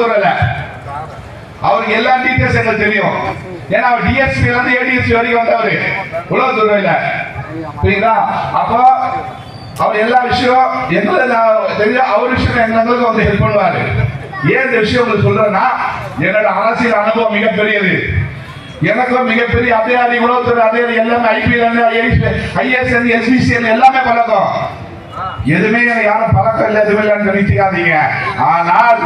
உளவுத்துறையில அவருக்கு எல்லா டீட்டெயில்ஸ் எங்களுக்கு தெரியும். ஏன்னா அவர் டிஎஸ்பி இருந்து ஏடிஎஸ்பி வரைக்கும் வந்தவர். உளவுத்துறையில புரியுதா? அப்போ அவர் எல்லா விஷயம் எங்களுக்கு தெரியும் அவர் விஷயம் எங்களுக்கு வந்து ஹெல்ப் பண்ணுவாரு. ஏன் இந்த விஷயம் உங்களுக்கு சொல்றேன்னா என்னோட அரசியல் அனுபவம் மிகப்பெரியது. எனக்கும் மிகப்பெரிய அதிகாரி உலகத்துறை அதிகாரி எல்லாமே ஐபிஎல் ஐஎஸ்என் எஸ்பிசிஎல் எல்லாமே பழக்கம். எதுவுமே யாரும் பழக்கம் இல்லை எதுவுமே இல்லைன்னு நினைச்சுக்காதீங்க ஆனால்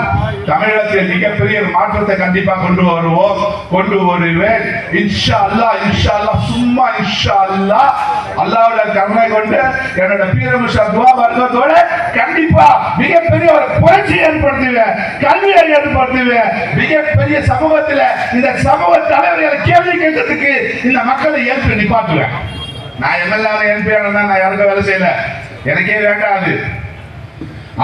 தமிழகத்தில் மிகப்பெரிய ஒரு மாற்றத்தை கண்டிப்பா கொண்டு வருவோம் கொண்டு வருவேன். இன்ஷா அல்லாஹ் இன்ஷா அல்லாஹ் சும்மா இன்ஷா அல்லாஹ் அல்லாவோட கருணை கொண்டு என்னோட பீரமுஷா துவா வர்க்கத்தோட கண்டிப்பா மிகப்பெரிய ஒரு புரட்சி ஏற்படுத்துவேன் கல்வியை ஏற்படுத்துவேன். மிகப்பெரிய சமூகத்துல இந்த சமூக தலைவர்களை கேள்வி கேட்கறதுக்கு இந்த மக்களை ஏற்பு நிப்பாட்டுவேன். நான் எம்எல்ஏ எம்பி நான் யாருக்கும் வேலை செய்யல. எனக்கே வேண்டாது.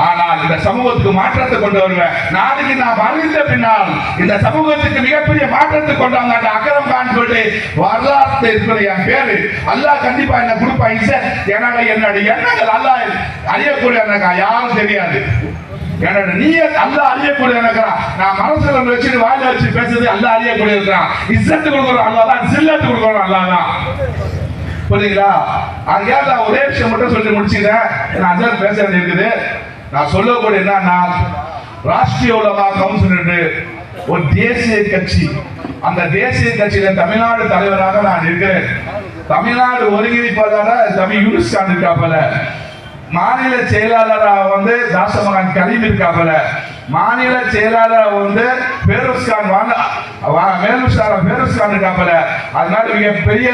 ஆனால் இந்த சமூகத்துக்கு மாற்றத்தை கொண்டு வருவேன் நாளைக்கு நான் மறைந்த பின்னால் இந்த சமூகத்துக்கு மிகப்பெரிய மாற்றத்தை கொண்டு வந்த அக்கரம் கான் வரலாற்று இருக்கிற என் பேரு. அல்லாஹ் கண்டிப்பா என்ன கொடுப்பாங்க சார் என்னோட என்னோட எண்ணங்கள் அல்லாஹ் அறியக்கூடிய எனக்கு யாரும் தெரியாது. என்னோட நீய அல்லாஹ் அறியக்கூடிய இருக்கிறான் நான் மனசுல வச்சுட்டு வாயில வச்சு பேசுறது அல்ல அறியக்கூடிய இருக்கிறான் இசத்து கொடுக்குறோம் அல்லாதான் சில்லத்து கொடுக்குறோம் அல்லாதான் புரியுங்களா ஆகையா நான் ஒரே விஷயம் மட்டும் சொல்லி முடிச்சுக்கிறேன். நான் அதான் பேச இருக்குது. நான் சொல்லக்கூடிய என்னன்னா ராஷ்டிரிய உலமா கவுன்சில் ஒரு தேசிய கட்சி. அந்த தேசிய கட்சியில தமிழ்நாடு தலைவராக நான் இருக்கிறேன். தமிழ்நாடு ஒருங்கிணைப்பாளராக தமிழ் யூனிஸ்கான் இருக்காப்பல மாநில செயலாளராக வந்து தாசமகன் கலீம் இருக்காப்பல. மாநில செயலாளர் வந்து பேருஸ்கான் வாங்க மேலுசார பேருஸ்கான் இருக்காப்பல. அதனால மிக பெரிய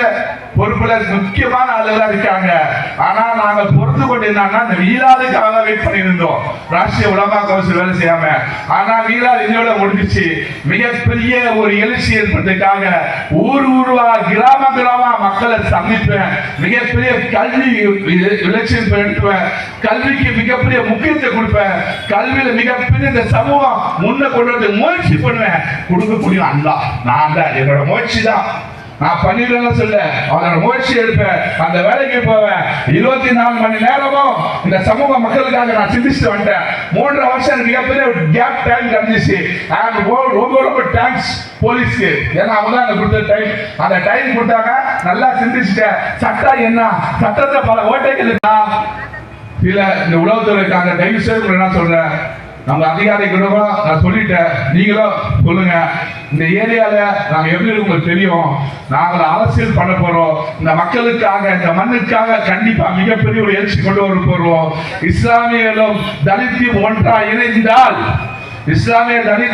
பொறுப்புல முக்கியமான ஆளுகளா இருக்காங்க. ஆனா நாங்கள் பொறுத்து கொண்டு என்னன்னா இந்த வீராதுக்காக வெயிட் பண்ணியிருந்தோம் ராஷ்டிரிய உலமா கவுன்சில் வேலை செய்யாம. ஆனா வீராது இதோட முடிஞ்சிச்சு மிகப்பெரிய ஒரு எழுச்சி ஏற்பட்டதுக்காக ஊர் ஊர்வா கிராம கிராம மக்களை சந்திப்பேன். மிகப்பெரிய கல்வி இலட்சியம் எடுப்பேன் கல்விக்கு மிகப்பெரிய முக்கியத்துவம் கொடுப்பேன். கல்வியில மிகப்பெரிய இந்த சமூகம் முன்ன கொண்டு வந்து முயற்சி பண்ணுவேன். கொடுக்கக்கூடிய அல்லா நான் தான். என்னோட முயற்சி தான். நான் பண்ணிடுறேன்னு சொல்ல அதோட முயற்சி எடுப்பேன். அந்த வேலைக்கு போவேன். இருபத்தி நாலு மணி நேரமும் இந்த சமூக மக்களுக்காக நான் சிந்திச்சுட்டு வந்தேன் மூன்றரை வருஷம் எனக்கு மிகப்பெரிய ஒரு கேப் டைம் கிடைச்சிச்சு. அண்ட் ரொம்ப ரொம்ப தேங்க்ஸ் போலீஸ்க்கு. ஏன்னா அவங்க தான் எனக்கு கொடுத்த டைம் அந்த டைம் கொடுத்தாங்க. நல்லா சிந்திச்சுட்டேன். சட்டம் என்ன? சட்டத்தை பல ஓட்டைகள் இருக்கா? இல்ல இந்த உளவுத்துறைக்காக டைம் சேர்க்கணும் என்ன சொல்றேன். நம்ம அதிகாரிகளும் நான் சொல்லிட்டேன். நீங்களும் சொல்லுங்க. இந்த ஏரியால நாங்க எப்படி உங்களுக்கு தெரியும்? நாங்கள் அரசியல் பண்ண போறோம். இந்த மக்களுக்காக இந்த மண்ணுக்காக கண்டிப்பா மிகப்பெரிய ஒரு எழுச்சி கொண்டு வர போறோம். இஸ்லாமியர்களும் தலித்தும் ஒன்றா இணைந்தால் இஸ்லாமிய தலித்